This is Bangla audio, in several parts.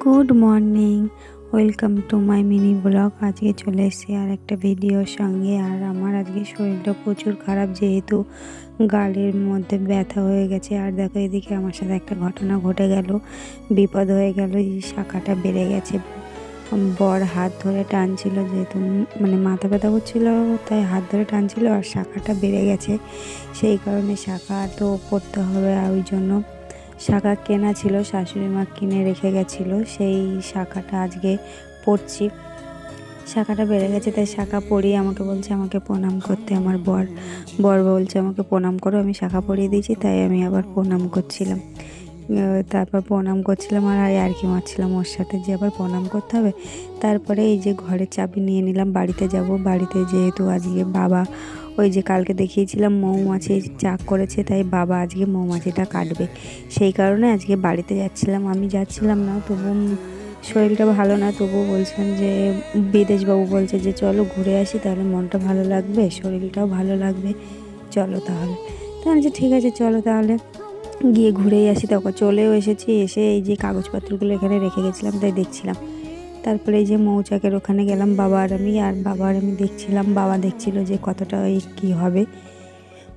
Good morning welcome to my mini vlog আজকে চলে এসেছি আর একটা ভিডিওর সঙ্গে। আর আমার আজকে শরীরটা প্রচুর খারাপ যেহেতু গালের মধ্যে ব্যথা হয়ে গেছে। আর দেখো এদিকে আমার সাথে একটা ঘটনা ঘটে গেল। বিপদ হয়ে গেল, এই শাখাটা বেড়ে গেছে। বর হাত ধরে টানছিল যেহেতু মানে মাথা ব্যথা করছিল, তাই হাত ধরে টানছিল আর শাখাটা বেড়ে গেছে। সেই কারণে শাখা তো পড়তে হবে আর ওই জন্য শাখা কেনা ছিল, শাশুড়ি মা কিনে রেখে গেছিল, সেই শাখাটা আজকে পড়ছি। শাখাটা বেড়ে গেছে, তাই শাখা পড়িয়ে আমাকে বলছে, আমাকে প্রণাম করতে, আমার বর বর বলছে আমাকে প্রণাম করো, আমি শাখা পড়িয়ে দিয়েছি, তাই আমি আবার প্রণাম করছিলাম। তারপর প্রণাম করছিলাম আর আর কি মারছিলাম ওর সাথে যে আবার প্রণাম করতে হবে। তারপরে এই যে ঘরের চাবি নিয়ে নিলাম বাড়িতে যাব। বাড়িতে যেহেতু আজকে বাবা ওই যে কালকে দেখিয়েছিলাম মৌমাছি চাক করেছে তাই বাবা আজকে মৌমাছিটা কাটবে। সেই কারণে আজকে বাড়িতে যাচ্ছিলাম। আমি যাচ্ছিলাম না তবু শরীরটা ভালো না তবুও বলছিলাম যে বিদেশবাবু বলছে যে চলো ঘুরে আসি তাহলে মনটা ভালো লাগবে শরীরটাও ভালো লাগবে। চলো তাহলে। তো আমি বলছি, ঠিক আছে চলো তাহলে। গিয়ে ঘুরেই আসি। তখন চলেও এসেছি, এসে এই যে কাগজপত্রগুলো এখানে রেখে গেছিলাম, তাই দেখছিলাম। তারপরে এই যে মৌচাকের ওখানে গেলাম, বাবা আর আমি, আর বাবা আর আমি দেখছিলাম, বাবা দেখছিল যে কতটা ওই কী হবে।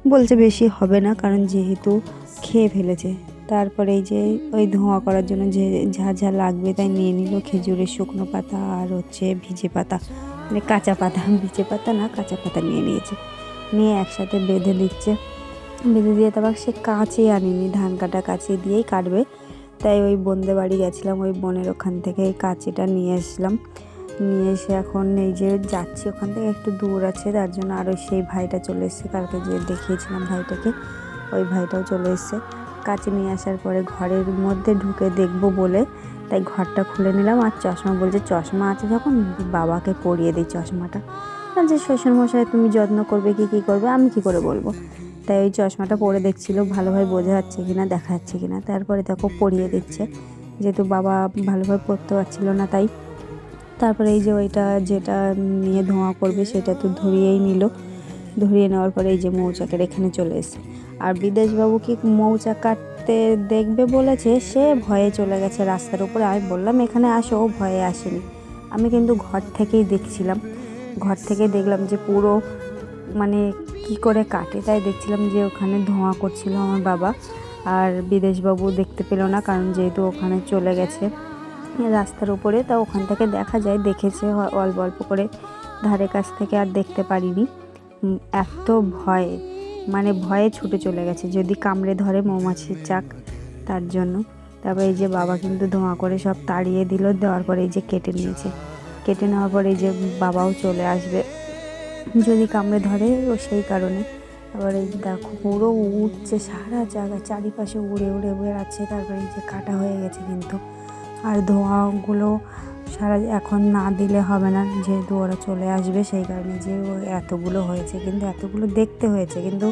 বলছে বেশি হবে না, কারণ যেহেতু খেয়ে ফেলেছে। তারপরে এই যে ওই ধোঁয়া করার জন্য যে যা যা লাগবে তাই নিয়ে নিল, খেজুরের শুকনো পাতা আর হচ্ছে ভিজে পাতা। মানে কাঁচা পাতা, ভিজে পাতা না, কাঁচা পাতা নিয়ে নিয়েছে। নিয়ে একসাথে বেঁধে দিচ্ছে। বেঁধে দিয়ে তারপর সে কাঁচে আনিনি, ধান কাটা কাঁচি দিয়েই কাটবে। তাই ওই বন্দে বাড়ি গেছিলাম, ওই বোনের ওখান থেকে এই কাঁচিটা নিয়ে আসলাম। নিয়ে এসে এখন এই যে যাচ্ছি ওখান থেকে, একটু দূর আছে, তার জন্য আরও সেই ভাইটা চলে এসছে। কালকে যে দেখিয়েছিলাম ভাইটাকে, ওই ভাইটাও চলে এসছে। কাছে নিয়ে আসার পরে ঘরের মধ্যে ঢুকে দেখব বলে, তাই ঘরটা খুলে নিলাম আর চশমা বলছে, চশমা আছে যখন, বাবাকে পরিয়ে দিই চশমাটা। যে শ্বশুরমশাই তুমি যত্ন করবে কি, কী করবে? আমি কি করে বলব? তাই ওই চশমাটা পরে দেখছিল, ভালোভাবে বোঝা যাচ্ছে কি না দেখা যাচ্ছে কি না তারপরে দেখো পরিয়ে দিচ্ছে। যেহেতু বাবা ভালোভাবে পড়তে পারছিল না তাই। তারপরে এই যে ওইটা যেটা নিয়ে ধোঁয়া করবে সেটা তো ধরিয়েই নিল। ধরিয়ে নেওয়ার পরে এই যে মৌচাকের এখানে চলে এসে আর বিদেশবাবু কি মৌচাক কাটতে দেখবে বলেছে? সে ভয়ে চলে গেছে রাস্তার উপরে। আমি বললাম, এখানে আসো, ও ভয়ে আসেনি। আমি কিন্তু ঘর থেকেই দেখছিলাম। ঘর থেকে দেখলাম যে পুরো মানে কি করে কাটে, তাই দেখছিলাম যে ওখানে ধোঁয়া করছিল আমার বাবা। আর বিদেশবাবু দেখতে পেল না, কারণ যেহেতু ওখানে চলে গেছে রাস্তার উপরে, তা ওখান থেকে দেখা যায়, দেখেছে অল্প অল্প করে ধারে কাছ থেকে আর দেখতে পারিনি। এত ভয়ে মানে ভয়ে ছুটে চলে গেছে, যদি কামড়ে ধরে মৌমাছির চাক তার জন্য। তারপরে এই যে বাবা কিন্তু ধোঁয়া করে সব তাড়িয়ে দিল, দেওয়ার পরে এই যে কেটে নিয়েছে। কেটে নেওয়ার পরে এই যে বাবাও চলে আসবে। যদি কামড়ে ধরে ও সেই কারণে। আবার এই দেখো, পুরো উঠছে সারা জায়গায় চারিপাশে উড়ে উড়ে বেড়াচ্ছে তারপরে যে কাটা হয়ে গেছে কিন্তু। আর ধোঁয়াগুলো সারা এখন না দিলে হবে না, যেহেতু ওরা চলে আসবে, সেই কারণে যে এতগুলো হয়েছে কিন্তু, এতগুলো দেখতে হয়েছে কিন্তু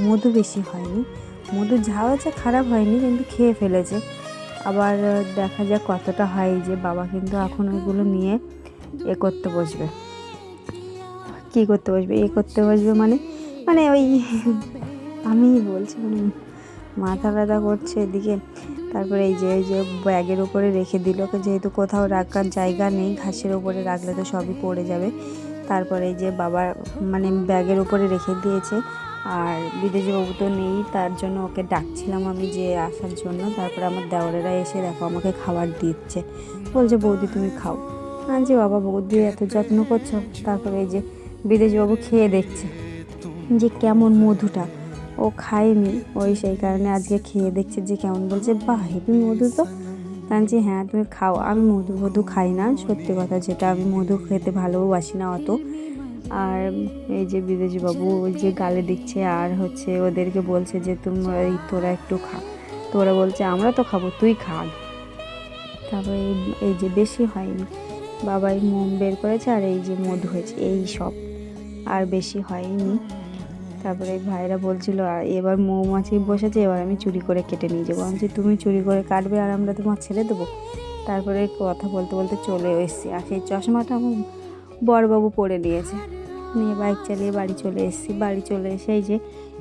মধু বেশি হয়নি। মধু যা হয়েছে খারাপ হয়নি কিন্তু খেয়ে ফেলেছে। আবার দেখা যাক কতটা হয় যে বাবা কিন্তু এখন ওইগুলো নিয়ে এ করতে বসবে। কী করতে বসবে? এ করতে বসবে মানে মানে ওই আমি বলছি মানে মাথা ব্যথা করছে এদিকে। তারপরে এই যে এই যে ব্যাগের উপরে রেখে দিল যেহেতু কোথাও রাখার জায়গা নেই, ঘাসের উপরে রাখলে তো সবই পড়ে যাবে। তারপরে এই যে বাবা মানে ব্যাগের উপরে রেখে দিয়েছে, আর বিদেশি বাবু তো নেই, তার জন্য ওকে ডাকছিলাম আমি যে আসার জন্য। তারপরে আমার দেওয়ারেরা এসে দেখো আমাকে খাবার দিচ্ছে। বলছে, বৌদি তুমি খাও। আর যে বাবা, বৌদি এত যত্ন করছ। তারপরে এই যে বিদেশবাবু খেয়ে দেখছে যে কেমন মধুটা। ও খায়নি ওই সেই কারণে আজকে খেয়ে দেখছে যে কেমন বলছে, বাহ হেবি মধু তো? জানছি হ্যাঁ তুমি খাও, আমি মধু মধু খাই না, সত্যি কথা যেটা, আমি মধু খেতে ভালোবাসি না অত। আর এই যে বিদেশবাবু ওই যে গালে দিচ্ছে আর হচ্ছে ওদেরকে বলছে যে এই তোরা একটু খা। তোরা বলছে, আমরা তো খাব, তুই খা তারপরে এই এই যে, বেশি হয়নি। বাবাই মোম বের করেছে আর এই যে মধু হয়েছে, এই সব। আর বেশি হয়নি। তারপরে ভাইরা বলছিল, "আর এবার মৌমাছি বসেছে, এবার আমি চুরি করে কেটে নিয়ে যাব। আমি তুমি চুরি করে কাটবে আর আমরা তোমার ছেড়ে দেবো? তারপরে কথা বলতে বলতে চলে এসেছি। আর সেই চশমাটা আমার বড়বাবু পরে নিয়েছে। নিয়ে বাইক চালিয়ে বাড়ি চলে এসেছি। বাড়ি চলে এসে এই যে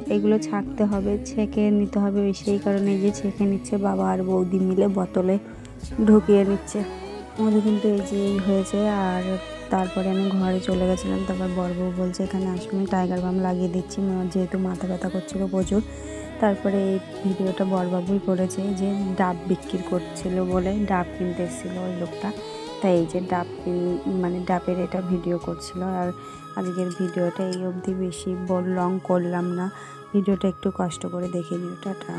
এগুলো ছাঁকতে হবে, ছেঁকে নিতে হবে, ওই সেই কারণে এই যে ছেঁকে নিচ্ছে। বাবা আর বৌদি মিলে বোতলে ঢুকিয়ে নিচ্ছে। আমাদের কিন্তু এই যে হয়েছে। আর তারপরে আমি ঘরে চলে গেছিলাম, তারপর বড়বউ বলছে, এখানে আসো আমি টাইগার বাম লাগিয়ে দিচ্ছি যেহেতু মাথা ব্যথা করছিল প্রচুর। তারপরে এই ভিডিওটা বড়বাবুই করেছে যে ডাব বিক্রি করছিল বলে, ডাব কিনতে এসেছিল ওই লোকটা। তাই এই যে ডাব মানে ডাবের এটা ভিডিও করছিল। আর আজকের ভিডিওটা এই অবধি বেশি লং করলাম না। ভিডিওটা একটু কষ্ট করে দেখে নিও, টাটা।